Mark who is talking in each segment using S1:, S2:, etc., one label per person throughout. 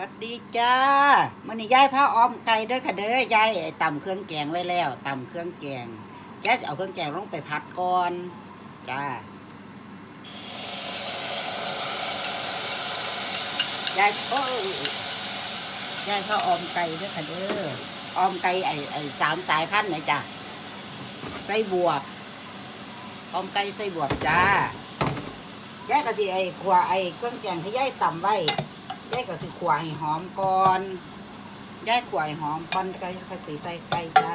S1: วัสดีจ้ามื่อนี้ยายพาอ้อมไก่เด้อค่ะเด้อยายตำเครื่องแกงไว้แล้วตำเครื่องแกงยายจะเอาเครื่องแกงลงไปผัดก่อนจ้ายายโอ้ยยายพาอ้อมไก่เด้อค่ะเด้ออ้อมไก่ไอ้ไอ้สามสายพันธุ์ไหนจ้ะไส้บวบอ้อมไก่ไส้บวบจ้ายายก็สิไอ้ขวาไอ้เครื่องแกงที่ยายตำไว้ ยายก็สิขวายหอมก่อนยายขวายหอมก่อนก็ก็สิใส่ไก่จ้า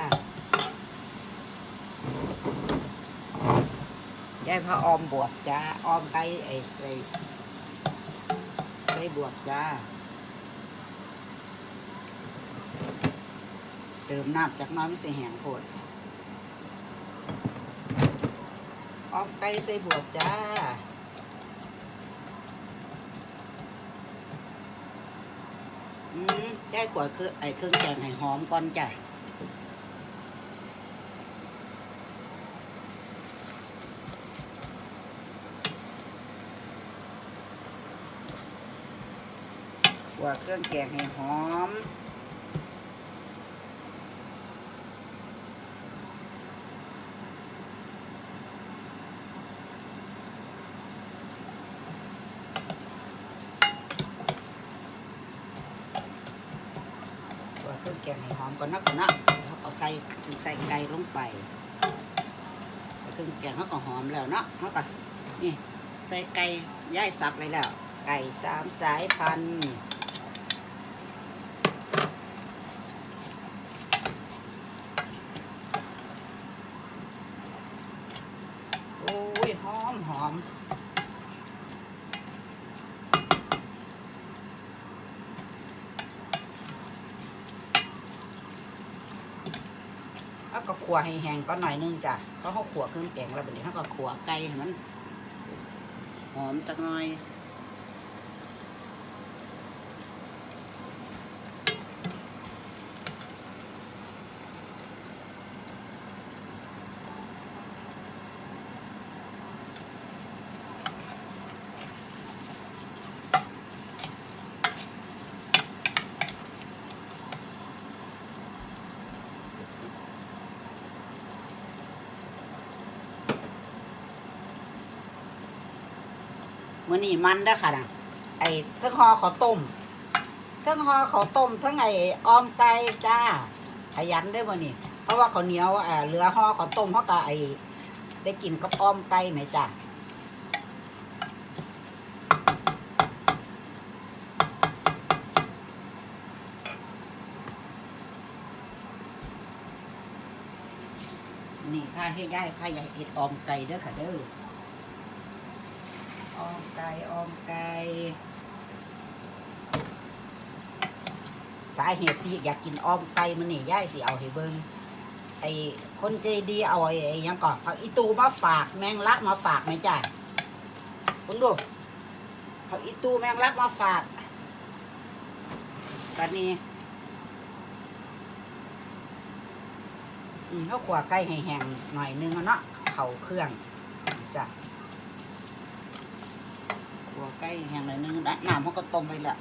S1: ยายพระออมบวบจ้าออมไก่ไอ้ไอ้ใส่บวบจ้า เติมน้ำจากน้ำใส่แห้งโพดออมไก่ใส่บวบจ้า อื มยายกวดคือไอ้เครื่องแกงให้หอมก่อนจ้ะกวดเครื่องแกงให้หอม ตัวเครื่อง แกงให้หอมก่อนนะก่อนนะเขาเอาใส่ใส่ไก่ลงไปเครื่องแกงเขาก็หอมแล้วเนาะเขาก็นี่ใส่ไก่ย่ายสับไปแล้ว ไก่สามสายพันธุ์โอ้ยหอมหอม แล้ว ก็ขัวให้แห้งก็หน่อยนึงจ้ะเพราะเขาขัวเครื่องแกงแล้วแบบนี้เขาก็ขัวไก่ให้มันหอมจักหน่อย มื่อนี้มันเด้อค่ะนะไอ้เทั้งหอข้าวต้มเทั้งหอข้าวต้มทั้งไอ้ออมไก่จ้าขยันได้อมื่อนี้เพราะว่าข้าวเหนียวเอ่อเหลือห่อข้าวต้มเขาะก็ไอ้ได้กินกับออมไก่ไหมจ้านี่พาให้ได้พาใหญ่เห็ดออมไก่เด้อค่ะเด้อ มไก่ออมไก่สาเหตุที่อยากกินออมไก่มันนี่ย่ายสิเอาให้เบิ่งไอ้คนใจดีเอาไอ้ไอ้หยังก่อนผักอีตูมาฝากแมงลักมาฝากไหมจ้าคุณดูผักอีตูแมงลักมาฝากกันนี้อืมเขาขวาไก่ให้แห้งหน่อยนึงเนาะเข่าเครื่องจ้ะัวใกล้แห้งหน่อยนึงน้ำเขาก็ต้มไปแล้ว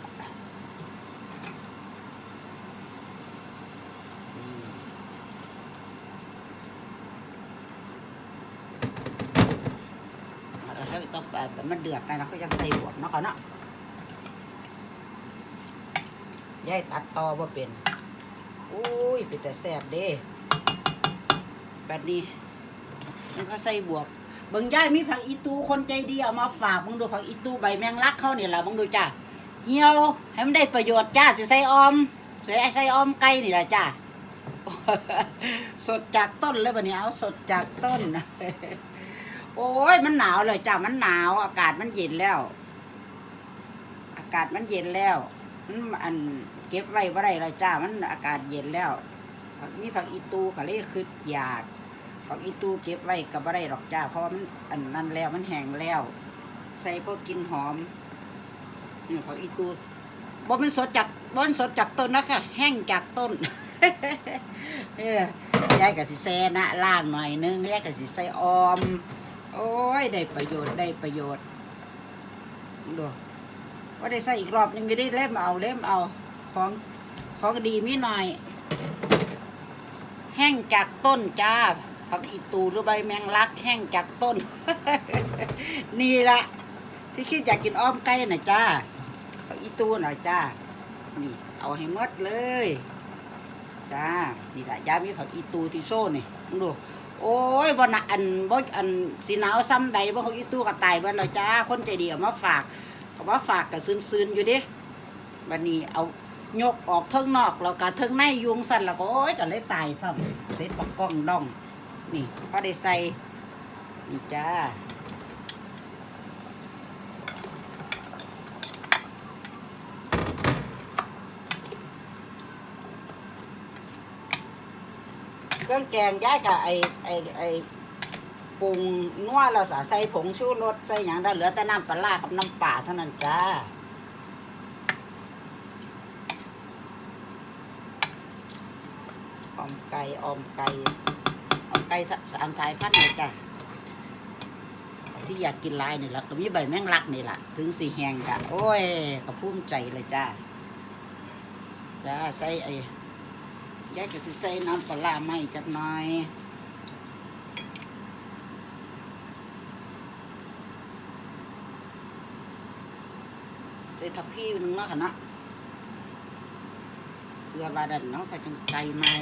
S1: แต้องแบบมันเดือดไปนะก็ยังใส่บวกเนาะก่อนเนาะยายตัดต่อว่าเป็นอุ้ยเป็นแต่แซ่บเด้แบบนี้แล้วก็ใส่บวก เบิ่งย่ายมีผักอีตูคนใจดีเอามาฝากมึงดูผักอีตูใบแมงลักเขาเนี่ยล่ะมึงดูจ้าเหี่ยวให้มันได้ประโยชน์จ้าสิใส่ออมสิใส่ออมไก่นี่ล่ะจ้าสดจากต้นเลยบัดนี้เอาสดจากต้น โอ้ยมันหนาวเลยจ้ามันหนาว อากาศมันเย็นแล้ว อากาศมันเย็นแล้วมันอันเก็บไว้บ่ได้เลยจ้ามันอากาศเย็นแล้วผักนี่ผักอีตูก็เลยคืออยาก ผักอีตู้เก็บไว้กับอะไรหรอกจ้า เพราะมันอันนั้นแล้วมันแห้งแล้ว ใส่พวกกินหอมนี่ผักอีตู้บ่เป็นสดจากบ่เป็นสดจากต้นนะคะแห้งจากต้นเออยายกับสิแซ่นะล่างหน่อยนึงยายกับสิใส่ออม โอ้ยได้ประโยชน์ได้ประโยชน์ดูว่าได้ใส่อีกรอบหนึงไม่ได้เล่มเอาเล่มเอาของของดีมีหน่อย แห้งจากต้นจ้า ผักอีตูหรือใบแมงลักแห้งจากต้น นี่ละที่คิดอยากกินอ้อมไก่น่ะจ้าผักอีตูน่ะจ้านี่เอาให้หมดเลยจ้านี่ละยามีผักอีตูที่โซ่นี่มึงดูโอ้ยบ่นะอันบ่อันสีหนาวซ้ำใดบ่ผักอีตูก็ตายเบิดแล้วจ้าคนใจดีเอามาฝากเอามาฝากก็ซึนๆอยู่เดิบัดนี้เอายกออกเทิงนอกแล้วก็เทิงในยุงสั่นแล้วก็โอ้ยก็เลยตายซ้ำเสร็จปักกล้องดอง นี่พอได้ใส่ นี่จ้าเครื่องแกงย้ายกับไอไอไอปรุงนัวเราสาใส่ผงชูรสใส่อย่างได้เหลือแต่น้ำปลาร้ากับน้ำป่าเท่านั้นจ้าออมไก่ออมไก่ออม ไก่สสามสายพันธุ์เลยจ้ะที่อยากกินลายนี่แหละก็มีใบแมงลักนี่แหละถึงสีแหงกะโอ้ยก็ภูมิใจเลยจ้าจ้าใส่ไอ้ยายก็สิใส่น้ำปลาไหมจักหน่อยใส่ทับพี่หนึงเนาะค่ะเนาะเพื่อบาดันเนาะก็จังใจใหม่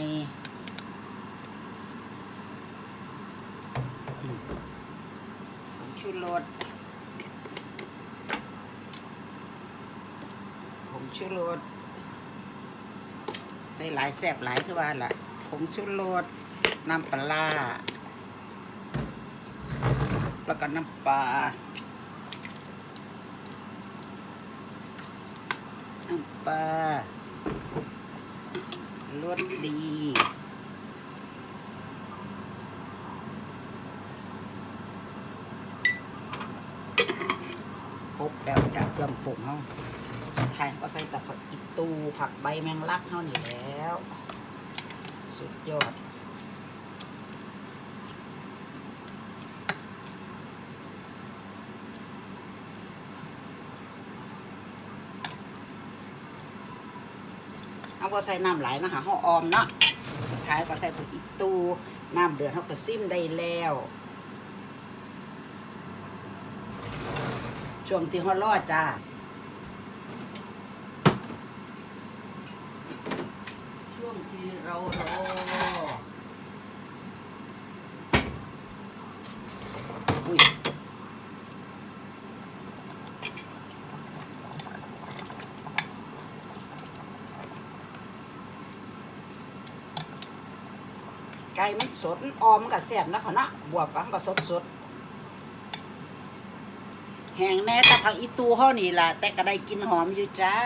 S1: อืมผง ชูรสผงชูรสใส่หลายแซ่บหลายคือว่าล่ะผงชูรสน้ำปลา แล้วก็น้ำปลา น้ำปลารสดี บแล้วจากเครื่องปรุงเฮาสุดท้ายก็ใส่แต่ผักอีตูผักใบแมงลักเฮานี่แล้ว สุดยอดเอาก็ใส่น้ำไหลนะคะห่อออมเนาะท้ายก็ใส่ผักอีตูน้ำเดือดเขาก็ซิมได้แล้ว ช่วงที่ฮอดรอดจ้าช่วงที่เรารออุ้ยไก่มันสดออมมันก็แซ่บนะเขานะบวบมันก็สดสด แห้งแน่แต่ผักอีตูเฮานี่ล่ะ แต่ก็ได้กลินหอมอยู่จ้า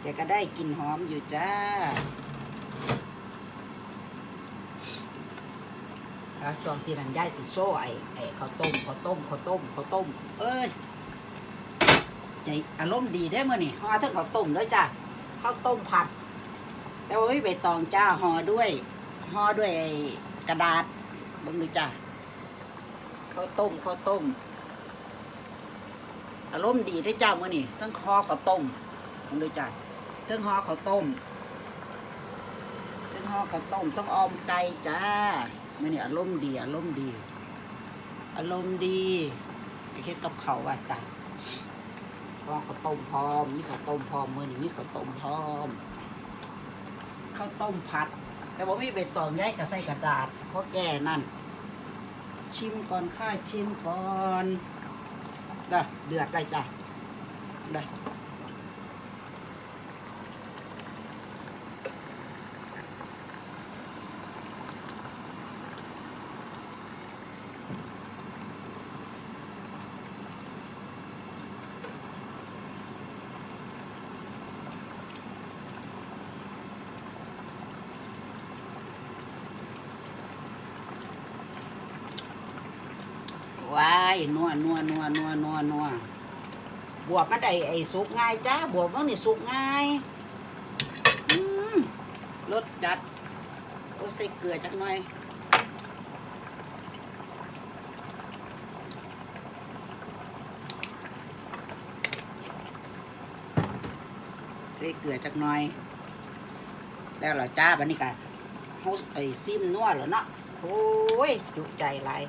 S1: แต่ก็ได้กลินหอมอยู่จ้าแล้วช่วงที่นันย่ายสิโซ่ไอ้ไอ้ข้าวต้มข้าวต้มข้าวต้มข้าวต้ม เอ้ยใจอารมณ์ดีได้อมื่อนี่ห่อทั้งข้าวต้มเลยจ้าข้าวต้มผัด แต่ว่าไม่ใบตองจ้าห่อด้วยห่อด้วยกระดาษเบังดูจ้าข้าวต้มข้าวต้ม อารมณ์ดีได้อจ้ามื่อนี่ทั้งห่อข้าวต้มเบังดูจ้าทั้งห่อข้าวต้มทั้งห่อข้าวต้ม ต้องออมไก่จ้ามื่อนี่อารมณ์ดีอารมณ์ดี อารมณ์ดีไปเฮ็ดกับเขาว่าจ้าห่อข้าวต้มพร้อมมีข้าวต้มพร้อมมื่อนี่มีข้าวต้มพร้อมข้าวต้มผัด แต่ว่าม่ใบตองย้ายกับใส่กระดาษเพราะแก่นั่นชิมก่อนข้าชิมก่อน เด้อเดือดได้จ้ะได้ อว้ายนัวนัวนัวนัวนัวนัวบวบมันได้ไอ้สุกง่ายจ้าบวบมันนี่สุกง่ายรสจัดโอ้ใส่เกลือจักหน่อยใส่เกลือจักหน่อย แล้วเหราจ้าบันนี้ก็เฮาไอ้ซิมนัวแล้วเนาะโอ้ยจุใจหลาย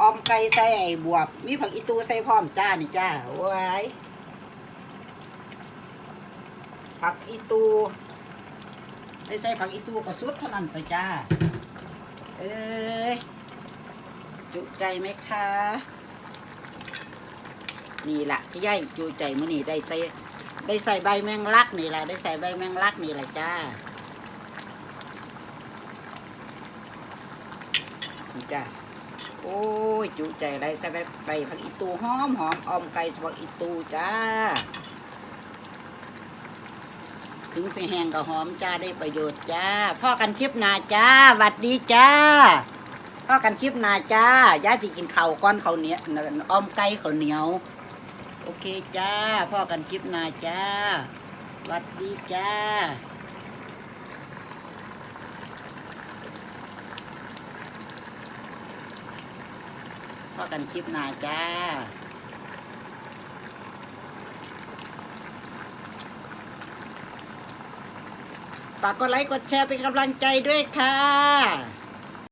S1: ออมไก่ใส่ไอ้บวบ มีผักอีตูใส่พร้อมจ้านี่จ้าโอ้ยผักอีตูได้ใส่ผักอีตูก็สุดเท่านั้นตัวจ้า เอ้ยจุใจไหมคะ นี่ละที่ย่ายจูใจมื้อนี้ได้ใส่ได้ใส่ใบแมงลักนี่แหละได้ใส่ใบแมงลักนี่แหละจ้าจ้า โอ้ยจูใจอะไรใส่ใบใบผักอีตูหอมหอมอมไก่ส่ผักอีตูจ้า ถึงสิแหงก็หอมจ้าได้ประโยชน์จ้า พ่อกันชิปนาจ้าหวัดดีจ้า พ่อกันชิปนาจ้าย่าจะกินข้าวก้อนข้าวเหนียออมไก่ข้าวเหนียว โอเคจ้า พ่อกันคลิปนาจ้าหวัดดีจ้า พอกันคลิปหนาจ้าฝากกดไลค์กดแชร์เป็นกำลังใจด้วยค่ะ